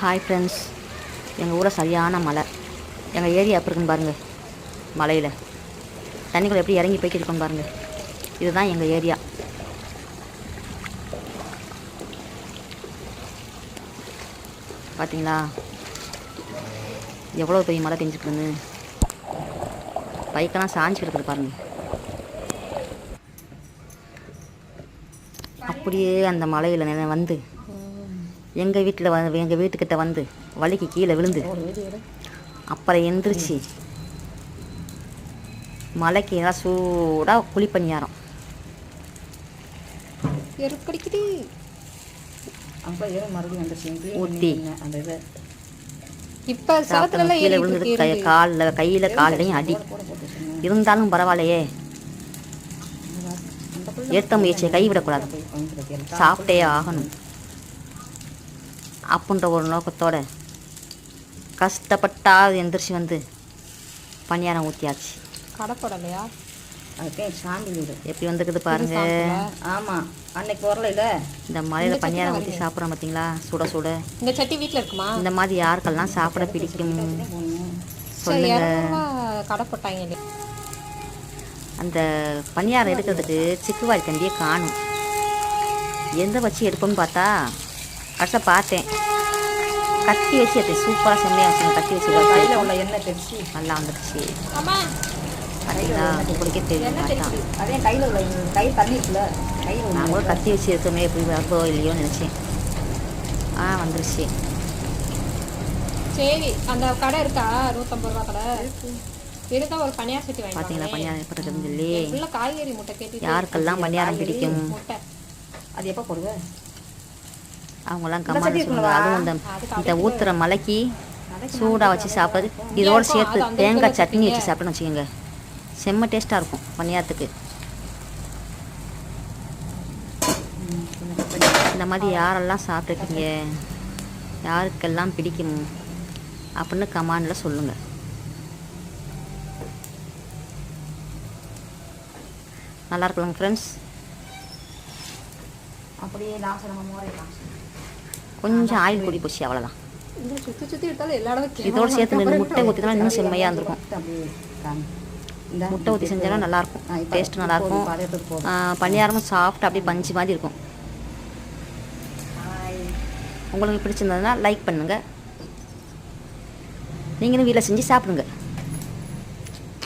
Hi friends எங்கள் ஊரில் சரியான மலை எங்கள் ஏரியா எப்படி இருக்குன்னு பாருங்கள் மலையில். தண்ணிக்குள்ளே எப்படி இறங்கி போய்கிட்டு இருக்கோன்னு பாருங்கள் இதுதான் எங்கள் ஏரியா. பார்த்தீங்களா எவ்வளோ பெரிய மழை பெஞ்சிருக்குன்னு. பைக்கெல்லாம் சாஞ்சு கிடக்குது பாருங்கள் அப்படியே அந்த மலையில் வந்து எங்கள் வீட்டில் வந்து எங்கள் வீட்டுக்கிட்ட வந்து வலிக்கு கீழே விழுந்து. அப்புறம் எந்திரிச்சு மலைக்கு எல்லாம் சூடாக குழிப்பணியாரம் எருக்கடிக்குது இது. இப்ப கீழே ஏறி விழுந்தது. காலில் கையில் காலையும் அடி. இருந்தாலும் பரவாயில்லையே. எடுத்த முயற்சியை கைவிடக்கூடாது. சாப்பிட்டே ஆகணும். அப்படின்ற ஒரு நோக்கத்தோட கஷ்டப்பட்டாவது எந்திரிச்சு வந்து பணியாரம் ஊற்றியாச்சு கடை போடலையா அதுக்கே சாமி வீடு. எப்படி வந்துக்குது பாருங்க. சாப்பிட்டா? ஆமா. அன்னைக்கு வரல இந்த மலையில் பணியாரம் ஊற்றி சாப்பிட்றோம் பார்த்தீங்களா சுட சுட. இந்த சட்டி வீட்ல இருக்குமா? இந்த மாதிரி யாருக்கெல்லாம் சாப்பிட பிடிக்கும்? சொல்லுங்க. இரநூறுவா கடை போட்டாங்க இல்லையா? அந்த பணியாரம் எடுக்கிறதுக்கு சிக்குவாரி தண்டியே காணும். எந்த வச்சு எடுப்போம்னு பார்த்தா கடைசியாக பார்த்தேன். கத்தி வச்சு எடுத்து சூப்பராக செம்மையாக வச்சுங்க கத்தி வச்சு கையில உள்ள எண்ணெய் தெரிச்சு நல்லா வந்துடுச்சு அம்மா. பார்த்தீங்களா? உங்களுக்கே தெரியும். அதே கையில உள்ள கை தண்ணி இருக்குல்ல கையில நான் கூட கத்தி வச்சு எடுத்தோமே எப்படி வருதோ இல்லையோன்னு நினச்சேன். ஆ வந்துருச்சு. சரி அந்த கடை இருக்கா? நூத்தம்பது ரூபா கடை. இருந்தா ஒரு பனியார் சட்டி வாங்கி பார்த்தீங்களா? பணியாரம் இருக்குன்னு சொல்லி உள்ள காய்கறி முட்டை கேட்டு யாருக்கெல்லாம் பணியாரம் பிடிக்கும்? முட்டை. அது எப்போ போடுவ? கம்மாந்து சொல்லுங்க இருக்குங்களா? அதுவும் இந்த இந்த ஊத்துற மலைக்கு சூடாக வச்சு சாப்பிட்றது. இதோட சேர்த்து தேங்காய் சட்னி. வச்சு சாப்பிட்டோன்னு வச்சுக்கோங்க. செம்ம டேஸ்ட்டாக இருக்கும் பணியாரத்துக்கு. இந்த மாதிரி யாரெல்லாம் சாப்பிட்ருக்கீங்க யாருக்கெல்லாம் பிடிக்கும்? அப்படின்னு கமாண்டில் சொல்லுங்கள் நல்லா இருக்குங்க ஃப்ரெண்ட்ஸ் அப்படியே லாஸ்ட் நம்ம மோரை லாஸ்ட் கொஞ்சம் ஆயில் கூடி போச்சு அவ்வளோதான் இதோட சேர்த்து ரெண்டு முட்டை ஊற்றினா இன்னும் செம்மையாக இருந்திருக்கும் முட்டை ஊற்றி செஞ்சாலும் நல்லாயிருக்கும் ஆ, இப்ப டேஸ்ட் நல்லாயிருக்கும் பணியாரமும் சாஃப்ட் அப்படியே பஞ்சு மாதிரி இருக்கும் உங்களுக்கு பிடிச்சிருந்ததுன்னா லைக் பண்ணுங்கள் நீங்களும் வீட்டில் செஞ்சு சாப்பிடுங்க